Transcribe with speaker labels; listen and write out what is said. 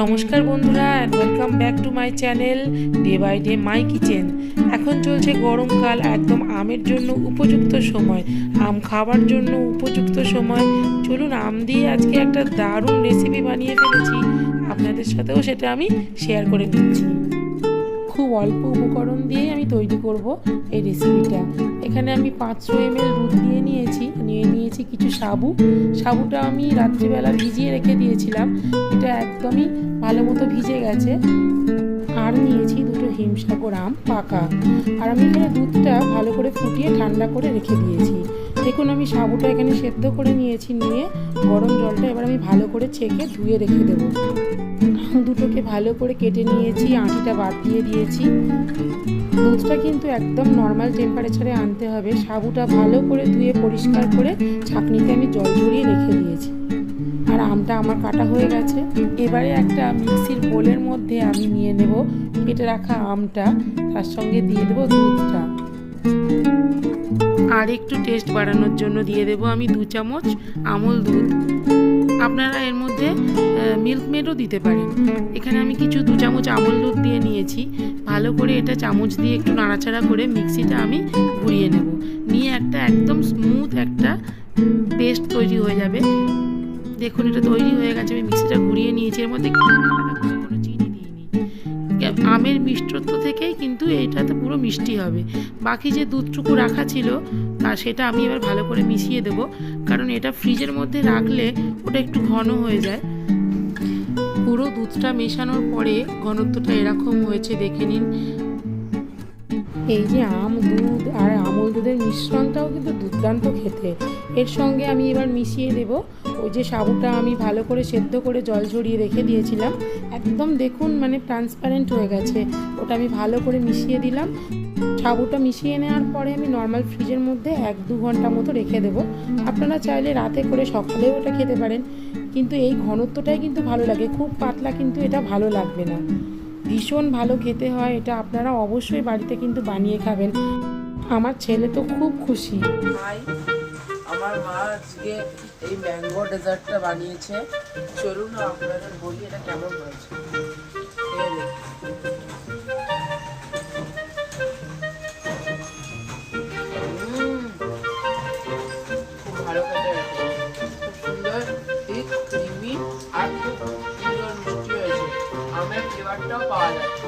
Speaker 1: নমস্কার বন্ধুরা and welcome back to my channel day by day my kitchen এখন চলছে গরমকাল, একদম আমের জন্য উপযুক্ত সময়, আম খাবার জন্য উপযুক্ত সময়। চলুন, আম দিয়ে আজকে একটা দারুণ রেসিপি বানিয়ে ফেলেছি। আপনাদের সাথেও সেটা আমি শেয়ার করে নিচ্ছি খুব অল্প উপকরণ দিয়েই আমি তৈরি করব এই রেসিপিটা এখানে আমি পাঁচশো এমএল দুধ নিয়ে নিয়েছি। নিয়ে নিয়েছি কিছু সাবু। সাবুটা আমি রাত্রিবেলা ভিজিয়ে রেখে দিয়েছিলাম। এটা একদমই ভালো মতো ভিজে গেছে। আর নিয়েছি দুটো হিমসাগর আম পাকা। আর আমি এখানে দুধটা ভালো করে ফুটিয়ে ঠান্ডা করে রেখে দিয়েছি। দেখুন, আমি সাবুটা এখানে সেদ্ধ করে নিয়েছি। নিয়ে গরম জলটা এবার আমি ভালো করে ছেঁকে ধুয়ে রেখে দেবো। দুটোকে ভালো করে কেটে নিয়েছি, আঁটিটা বাদ দিয়ে দিয়েছি। দুধটা কিন্তু একদম নর্মাল টেম্পারেচারে আনতে হবে। সাবুটা ভালো করে ধুয়ে পরিষ্কার করে ছাঁকনিতে আমি জল ঝরিয়ে রেখে দিয়েছি। আর আমটা আমার কাটা হয়ে গেছে। এবারে একটা মিক্সির বোলের মধ্যে আমি নিয়ে নেব, কেটে রাখা আমটা। তার সঙ্গে দিয়ে দেবো দুধটা। আর একটু টেস্ট বাড়ানোর জন্য দিয়ে দেবো আমি দু চামচ আমল দুধ। আপনারা এর মধ্যে মিল্ক মেডও দিতে পারেন। এখানে আমি কিছু দু চামচ আমল দুধ দিয়ে নিয়েছি। ভালো করে এটা চামচ দিয়ে একটু নাড়াচাড়া করে মিক্সিটা আমি ঘুরিয়ে নেব। নিয়ে একটা একদম স্মুথ একটা পেস্ট তৈরি হয়ে যাবে। দেখুন, এটা তৈরি হয়ে গেছে। আমি মিক্সিটা ঘুরিয়ে নিয়েছি। এর মধ্যে আমের মিষ্টত্ব থেকেই কিন্তু এইটাতে পুরো মিষ্টি হবে। বাকি যে দুধটুকু রাখা ছিল, তা সেটা আমি এবার ভালো করে মিশিয়ে দেব, কারণ এটা ফ্রিজের মধ্যে রাখলে ওটা একটু ঘন হয়ে যায়। পুরো দুধটা মেশানোর পরে ঘনত্বটা এরকম হয়েছে, দেখে নিন। এই যে আম, দুধ আর আমল দুধের মিশ্রণটাও কিন্তু দুর্দান্ত খেতে। এর সঙ্গে আমি এবার মিশিয়ে দেব ওই যে সাবুটা আমি ভালো করে সেদ্ধ করে জল ঝরিয়ে রেখে দিয়েছিলাম। একদম দেখুন মানে ট্রান্সপারেন্ট হয়ে গেছে। ওটা আমি ভালো করে মিশিয়ে দিলাম। সাবুটা মিশিয়ে নেওয়ার পরে আমি নর্মাল ফ্রিজের মধ্যে এক দু ঘণ্টা মতো রেখে দেবো। আপনারা চাইলে রাতে করে সকালেও ওটা খেতে পারেন। কিন্তু এই ঘনত্বটাই কিন্তু ভালো লাগে। খুব পাতলা কিন্তু এটা ভালো লাগবে না। ভীষণ ভালো খেতে হয়। এটা আপনারা অবশ্যই বাড়িতে কিন্তু বানিয়ে খাবেন। আমার ছেলে তো খুব খুশি।
Speaker 2: আমার মা আজকে এই ম্যাঙ্গো ডেজার্টটা বানিয়েছে। চলুন না আপনাদের বলি এটা কেমন হয়েছে। ক্রিমি আর মিষ্টি হয়েছে। আমের ফ্লেভারটাও পাওয়া যাচ্ছে